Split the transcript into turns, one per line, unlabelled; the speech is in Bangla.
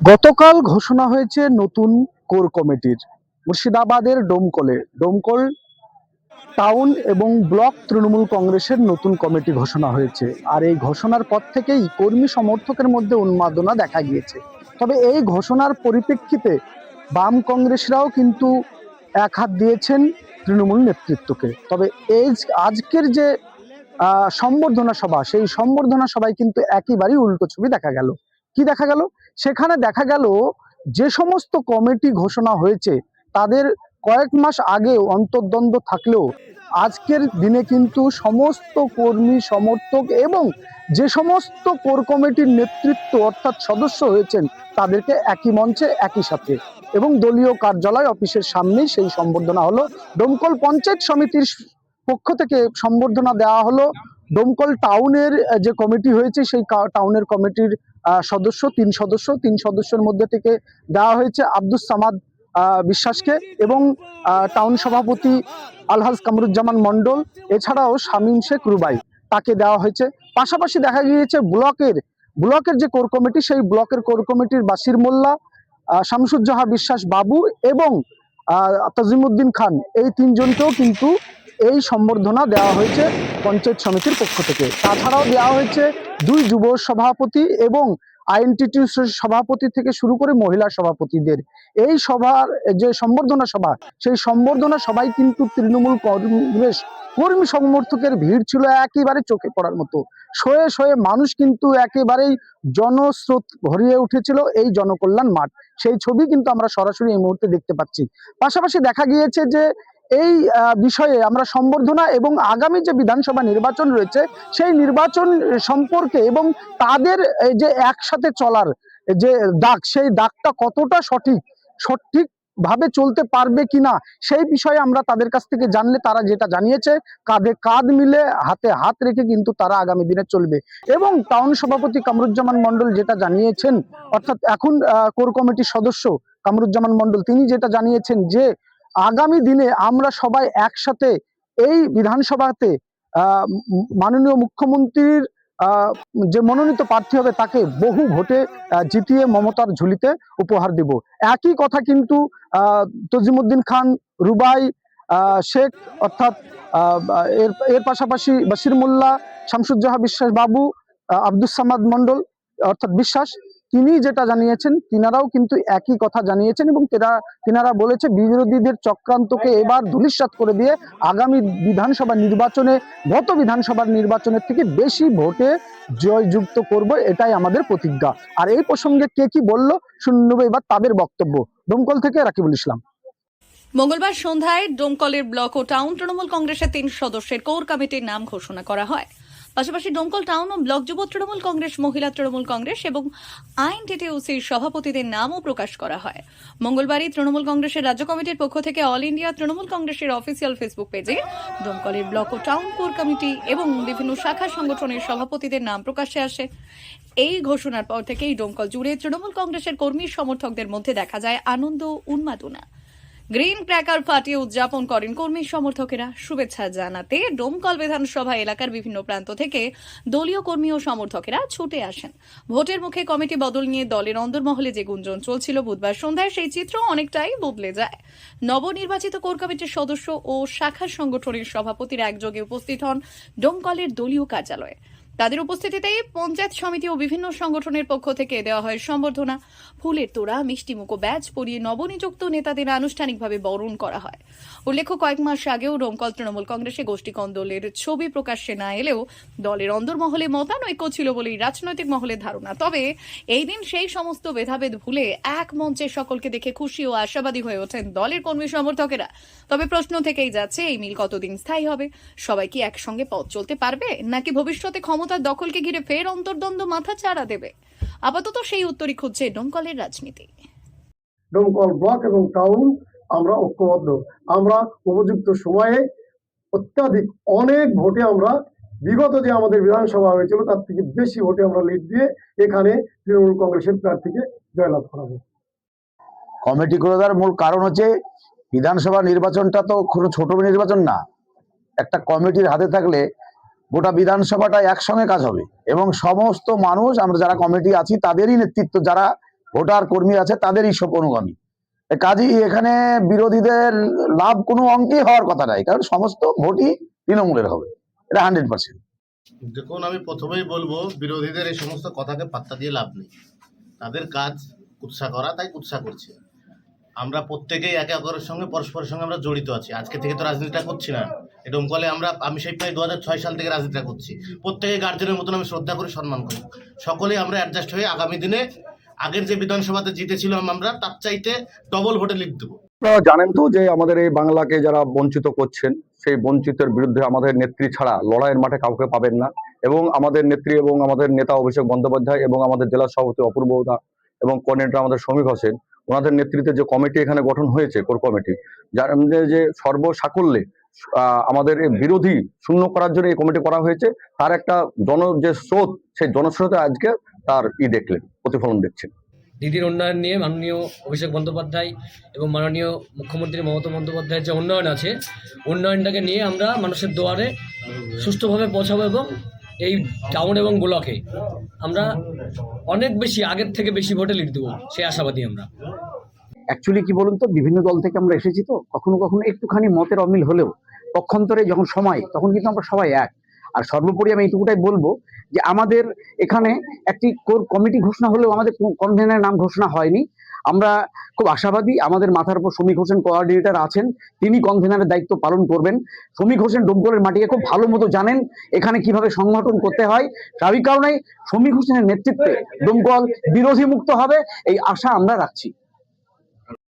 গতকাল ঘোষণা হয়েছে নতুন কোর কমিটির, মুর্শিদাবাদের ডোমকলে। ডোমকল টাউন এবং ব্লক তৃণমূল কংগ্রেসের নতুন কমিটি ঘোষণা হয়েছে। আর এই ঘোষণার পর থেকেই কর্মী সমর্থকের মধ্যে উন্মাদনা দেখা গিয়েছে। তবে এই ঘোষণার পরিপ্রেক্ষিতে বাম কংগ্রেসরাও কিন্তু এক হাত দিয়েছেন তৃণমূল নেতৃত্বকে। তবে এই আজকের যে সম্বর্ধনা সভা, সেই সম্বর্ধনা সভায় কিন্তু একেবারেই উল্টো ছবি দেখা গেল। কি দেখা গেল? সেখানে দেখা গেল যে সমস্ত কমিটি ঘোষণা হয়েছে, তাদের কয়েক মাস আগে অন্তর্দ্বন্দ্ব থাকলেও আজকের দিনে কিন্তু সমস্ত কর্মী, সমর্থক এবং যে সমস্ত কোর কমিটির নেতৃত্ব অর্থাৎ সদস্য হয়েছেন, তাদেরকে একই মঞ্চে, একই সাথে এবং দলীয় কার্যালয় অফিসের সামনেই সেই সম্বর্ধনা হলো। ডোমকল পঞ্চায়েত সমিতির পক্ষ থেকে সম্বর্ধনা দেওয়া হলো। ডোমকল টাউনের যে কমিটি হয়েছে, সেই টাউনের কমিটির সদস্য, তিন সদস্য, তিন সদস্যের মধ্যে থেকে দেওয়া হয়েছে আব্দুস সামাদ বিশ্বাসকে এবং টাউন সভাপতি আলহাজ কামরুজ্জামান মণ্ডল, এছাড়াও শামীম শেখ রুবাই, তাকে দেওয়া হয়েছে। পাশাপাশি দেখা গিয়েছে ব্লকের ব্লকের যে কোর কমিটি, সেই ব্লকের কোর কমিটির বাসির মোল্লা শামসুজ্জাহা বিশ্বাস বাবু এবং তাজিমুদ্দিন খান, এই তিনজনকেও কিন্তু এই সম্বর্ধনা দেওয়া হয়েছে পঞ্চায়েত সমিতির পক্ষ থেকে। তাছাড়াও দেওয়া হয়েছে দুই যুব সভাপতি এবং আইএনটিটি সভাপতি থেকে শুরু করে মহিলা সভাপতিদের। এই সভার যে সম্বর্ধনা সভা, সেই সম্বর্ধনা সবাই কিন্তু তৃণমূল কংগ্রেস কর্মী সমর্থকের ভিড় ছিল একেবারে চোখে পড়ার মতো। শয়ে শয়ে মানুষ কিন্তু একেবারেই জনস্রোত ভরিয়ে উঠেছিল এই জনকল্যাণ মাঠ। সেই ছবি কিন্তু আমরা সরাসরি এই মুহূর্তে দেখতে পাচ্ছি। পাশাপাশি দেখা গিয়েছে যে এই বিষয়ে আমরা সম্বর্ধনা এবং আগামী যে বিধানসভা নির্বাচন রয়েছে, সেই নির্বাচন সম্পর্কে এবং তাদের যে একসাথে চলার যে দাগ, সেই দাগটা কতটা সঠিক সঠিক ভাবে চলতে পারবে কিনা, সেই বিষয়ে আমরা তাদের কাছ থেকে জানলে তারা যেটা জানিয়েছে, কাঁধে কাঁধ মিলে হাতে হাত রেখে কিন্তু তারা আগামী দিনে চলবে। এবং টাউন সভাপতি কামরুজ্জামান মন্ডল যেটা জানিয়েছেন, অর্থাৎ এখন কোর কমিটির সদস্য কামরুজ্জামান মন্ডল তিনি যেটা জানিয়েছেন যে আগামী দিনে আমরা সবাই একসাথে এই বিধানসভাতে মাননীয় মুখ্যমন্ত্রীর যে মনোনীত প্রার্থী হবে তাকে বহু ভোটে জিতিয়ে মমতার ঝুলিতে উপহার দিব। একই কথা কিন্তু তজিমুদ্দিন খান রুবাই শেখ অর্থাৎ এর এর পাশাপাশি বাসির মোল্লা শামসুজ্জাহা বিশ্বাস বাবু আহ, আব্দুস সামাদ মণ্ডল অর্থাৎ বিশ্বাস তিনি যেটা জানিয়েছেন তিনারাও কিন্তু একই কথা জানিয়েছেন এবং তেরা তিনারা বলেছে বিরোধীদের চক্রান্তকে এবার ধূলিসাৎ করে দিয়ে আগামী বিধানসভা নির্বাচনে গত বিধানসভার নির্বাচনের থেকে বেশি ভোটে জয়যুক্ত করব এটাই আমাদের প্রতিজ্ঞা। আর এই প্রসঙ্গে কে কি বলল শুনে নেব এবার তাদের বক্তব্য। দমকল থেকে রাকিবুল ইসলাম।
মঙ্গলবার সন্ধ্যায় ডোমকলের ব্লক ও টাউন তৃণমূল কংগ্রেসের তিন সদস্যের কোর কমিটির নাম ঘোষণা করা হয়। পাশাপাশি ডোমকল টাউন ও ব্লক যুব তৃণমূল কংগ্রেস, মহিলা তৃণমূল কংগ্রেস এবং আইন টিটিউসির সভাপতিদের নামও প্রকাশ করা হয়। মঙ্গলবারই তৃণমূল কংগ্রেসের রাজ্য কমিটির পক্ষ থেকে অল ইন্ডিয়া তৃণমূল কংগ্রেসের অফিসিয়াল ফেসবুক পেজে ডোমকলের ব্লক ও টাউন কোর কমিটি এবং বিভিন্ন শাখা সংগঠনের সভাপতিদের নাম প্রকাশ্যে আসে। এই ঘোষণার পর থেকেই ডোমকল জুড়ে তৃণমূল কংগ্রেসের কর্মী সমর্থকদের মধ্যে দেখা যায় আনন্দ উন্মাদনা। গ্রিন ক্র্যাকার ফাটিয়ে উদযাপন করেন কর্মী সমর্থকেরা। শুভেচ্ছা জানাতে ডোমকল বিধানসভা এলাকার বিভিন্ন প্রান্ত থেকে দলীয় কর্মী ও সমর্থকেরা ছুটে আসেন। ভোটের মুখে কমিটি বদল নিয়ে দলের অন্দরমহলে যে গুঞ্জন চলছিল বুধবার সন্ধ্যায়, সেই চিত্র অনেকটাই বদলে যায়। নবনির্বাচিত কোর কমিটির সদস্য ও শাখা সংগঠনের সভাপতিরা একযোগে উপস্থিত হন ডোমকলের দলীয় কার্যালয়ে। তাদের উপস্থিতিতেই পঞ্চায়েত সমিতি ও বিভিন্ন সংগঠনের পক্ষ থেকে দেওয়া হয় সম্বর্ধনা। ফুলের তোড়া মিষ্টিমুখ ও ব্যাজ পরিয়ে নবনিযুক্ত নেতাদের আনুষ্ঠানিকভাবে বরণ করা হয়। উল্লেখ্য, কয়েক মাস আগেও ডোমকল তৃণমূল কংগ্রেসে গোষ্ঠী কন্দলের ছবি প্রকাশ্যে না এলেও দলের অন্দরমহলে মতানৈক্য ছিল বলেই রাজনৈতিক মহলের ধারণা। তবে এই দিন সেই সমস্ত ভেদাভেদ ভুলে এক মঞ্চে সকলকে দেখে খুশি ও আশাবাদী হয়ে ওঠেন দলের কর্মী সমর্থকেরা। তবে প্রশ্ন থেকেই যাচ্ছে, এই মিল কতদিন স্থায়ী হবে? সবাই কি একসঙ্গে পথ চলতে পারবে? নাকি ভবিষ্যতে ক্ষমতার দখলকে ঘিরে ফের অন্তর্দ্বন্দ্ব মাথা চাড়া দেবে। আপাতত সেই উত্তরই খুঁজছে ডোমকলের রাজনীতি।
ডোমকল ব্লক এবং টাউন আমরা ঐক্যবদ্ধ। আমরা উপযুক্ত সময়ে অত্যাধিক অনেক ভোটে আমরা বিগত যে আমাদের বিধানসভা হয়েছিল তার থেকে বেশি ভোটে আমরা লিড দিয়ে এখানে তৃণমূল কংগ্রেসের প্রার্থীকে জয়লাভ করাবো।
কমিটি করে দেওয়ার মূল কারণ হচ্ছে বিধানসভা নির্বাচনটা তো কোনো ছোট নির্বাচন না। একটা কমিটির হাতে থাকলে গোটা বিধানসভাটা একসঙ্গে কাজ হবে এবং সমস্ত মানুষ, আমরা যারা কমিটি আছি, তাদেরই নেতৃত্ব, যারা ভোটার কর্মী আছে, তাদেরই সব অনুগামী। কাজেই এখানে বিরোধীদের লাভ কোনো অঙ্কেই হওয়ার কথা নাই, কারণ সমস্ত ভোটই তৃণমূলের হবে। এটা হান্ড্রেড পার্সেন্ট।
দেখুন, আমি প্রথমেই বলব, বিরোধীদের এই সমস্ত কথাকে পাত্তা দিয়ে লাভ নেই। তাদের কাজ কুৎসা করা, তাই কুৎসা করছে। আমরা প্রত্যেকেই একে অপরের সঙ্গে, পরস্পরের সঙ্গে আমরা জড়িত আছি। আজকে থেকে তো রাজনীতিটা করছি না। ডোমকলে আমরা, আমি সেই প্রায় দু হাজার ছয় সাল থেকে রাজনীতিটা করছি। প্রত্যেকে গার্জেনের মতন আমি শ্রদ্ধা করি সম্মান করি। সকলেই আমরা অ্যাডজাস্ট হয়ে আগামী দিনে আগের যে বিধানসভাতে জিতেছিলাম আমরা, তার চাইতে ডবল ভোটে লিখ দেবো।
আপনারা জানেন তো যে আমাদের এই বাংলাকে যারা বঞ্চিত করছেন, সেই বঞ্চিতের বিরুদ্ধে আমাদের নেত্রী ছাড়া লড়াইয়ের মাঠে কাউকে পাবেন না। এবং আমাদের নেত্রী এবং আমাদের নেতা অভিষেক বন্দ্যোপাধ্যায় এবং আমাদের জেলা সভাপতি অপূর্ব দা এবং কোঅর্ডিনেটর আমাদের শ্রমিক হোসেন ওনাদের নেতৃত্বে যে কমিটি এখানে গঠন হয়েছে, কোর কমিটি, যার যে সর্বসাকল্যে আমাদের বিরোধী শূন্য করার জন্য এই কমিটি করা হয়েছে, তার একটা জন, যে স্রোত, সেই জনস্রোতে আজকে তার ই দেখলেন, প্রতিফলন দেখছেন।
দিদির উন্নয়ন নিয়ে মাননীয় অভিষেক বন্দ্যোপাধ্যায় এবং মাননীয় মুখ্যমন্ত্রী মমতা বন্দ্যোপাধ্যায়ের যে উন্নয়ন আছে, উন্নয়নটাকে নিয়ে আমরা মানুষের দোয়ারে সুষ্ঠুভাবে পৌঁছাবো এবং এই টাউন এবং ব্লকে আমরা অনেক বেশি আগের থেকে বেশি ভোটে লিড দেবো, সেই আশাবাদী আমরা।
অ্যাকচুয়ালি কি বলুন তো, বিভিন্ন দল থেকে আমরা এসেছি তো, কখনো কখনো একটুখানি মতের অমিল হলেও পক্ষান্তরে যখন সময়, তখন কিন্তু আমরা সবাই এক। আর সর্বোপরি আমি এইটুকুটাই বলব যে আমাদের এখানে একটি কোর, কমিটি ঘোষণা হলেও আমাদের কনভেনারের নাম ঘোষণা হয়নি। আমরা খুব আশাবাদী আমাদের মাথার উপর শ্রমিক হোসেন কোঅর্ডিনেটর আছেন, তিনি কনভেনারের দায়িত্ব পালন করবেন। শ্রমিক হোসেন ডোমকলের মাটিকে খুব ভালো মতো জানেন এখানে কীভাবে সংগঠন করতে হয়। স্বাভাবিক কারণে শ্রমিক হোসেনের নেতৃত্বে ডোমকল বিরোধী মুক্ত হবে, এই আশা আমরা রাখছি।